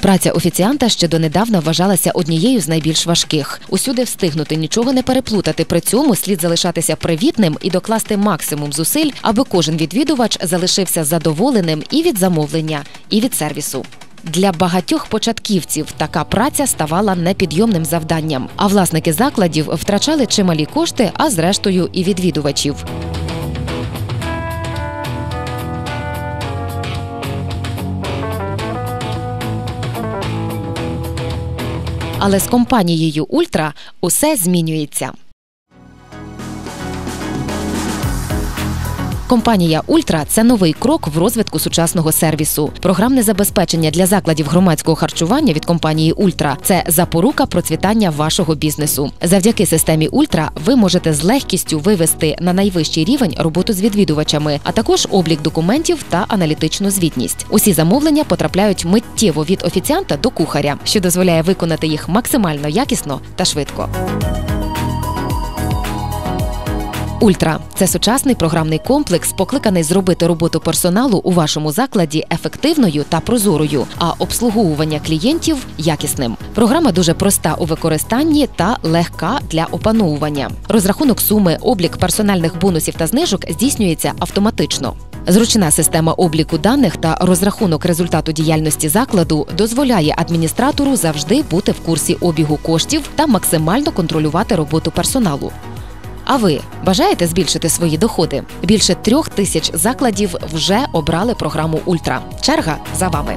Праця офіціанта ще донедавна вважалася однією з найбільш важких. Усюди встигнути нічого не переплутати. При цьому слід залишатися привітним і докласти максимум зусиль, аби кожен відвідувач залишився задоволеним і від замовлення, і від сервісу. Для багатьох початківців така праця ставала непідйомним завданням, а власники закладів втрачали чималі кошти, а зрештою і відвідувачів. Але з компанією Ультра усе змінюється. Компанія Ультра це новий крок в розвитку сучасного сервісу. Програмне забезпечення для закладів громадського харчування від компанії Ультра це запорука процвітання вашого бізнесу. Завдяки системі Ультра ви можете з легкістю вивести на найвищий рівень роботу з відвідувачами, а також облік документів та аналітичну звітність. Усі замовлення потрапляють миттєво від офіціанта до кухаря, що дозволяє виконати їх максимально якісно та швидко. Ультра це сучасний програмний комплекс, покликаний зробити роботу персоналу у вашому закладі ефективною та прозорою, а обслуговування клієнтів якісним. Програма дуже проста у використанні та легка для опановування. Розрахунок суми, облік персональних бонусів та знижок здійснюється автоматично. Зручна система обліку даних та розрахунок результату діяльності закладу дозволяє адміністратору завжди бути в курсі обігу коштів та максимально контролювати роботу персоналу. А ви бажаєте збільшити свої доходи? Більше трьох тисяч закладів вже обрали програму Ультра. Черга за вами.